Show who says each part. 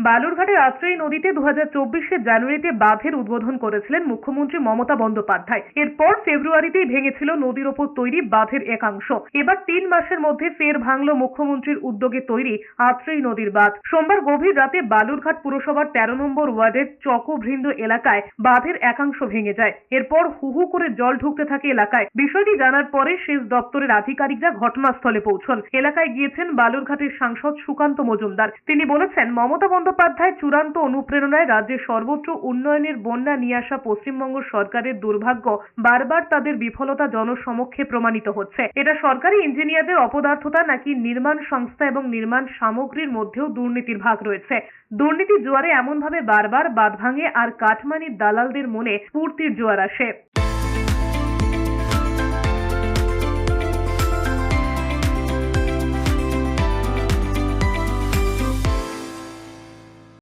Speaker 1: বালুরঘাটের আশ্রয়ী নদীতে দু হাজার জানুয়ারিতে বাঁধের উদ্বোধন করেছিলেন মুখ্যমন্ত্রী মমতা বন্দ্যোপাধ্যায়। এরপর ফেব্রুয়ারিতেই ভেঙেছিল নদীর ওপর তৈরি বাঁধের একাংশ। এবার তিন মাসের মধ্যে ফের ভাঙল মুখ্যমন্ত্রীর উদ্যোগে তৈরি আশ্রয়ী নদীর বাঁধ। সোমবার গভীর রাতে বালুরঘাট পুরসভার তেরো নম্বর ওয়ার্ডের চকবৃন্দ এলাকায় বাঁধের একাংশ ভেঙে যায়। এরপর হু হু করে জল ঢুকতে থাকে এলাকায়। বিষয়টি জানার পরে সেচ দপ্তরের আধিকারিকরা ঘটনাস্থলে পৌঁছন। এলাকায় গিয়েছেন বালুরঘাটের সাংসদ সুকান্ত মজুমদার। তিনি বলেছেন, মমতা বন্দ্যোপাধ্যায় চূড়ান্ত অনুপ্রেরণায় রাজ্যের সর্বোচ্চ উন্নয়নের বন্যা নিয়ে আসা পশ্চিমবঙ্গ সরকারের দুর্ভাগ্য বারবার তাদের বিফলতা জনসমক্ষে প্রমাণিত হচ্ছে। এটা সরকারি ইঞ্জিনিয়ারদের অপদার্থতা নাকি নির্মাণ সংস্থা এবং নির্মাণ সামগ্রীর মধ্যেও দুর্নীতির ভাগ রয়েছে? দুর্নীতির জোয়ারে এমনভাবে বারবার বাঁধ ভাঙে আর কাঠমানির দালালদের মনে স্ফূর্তির জোয়ার আসে।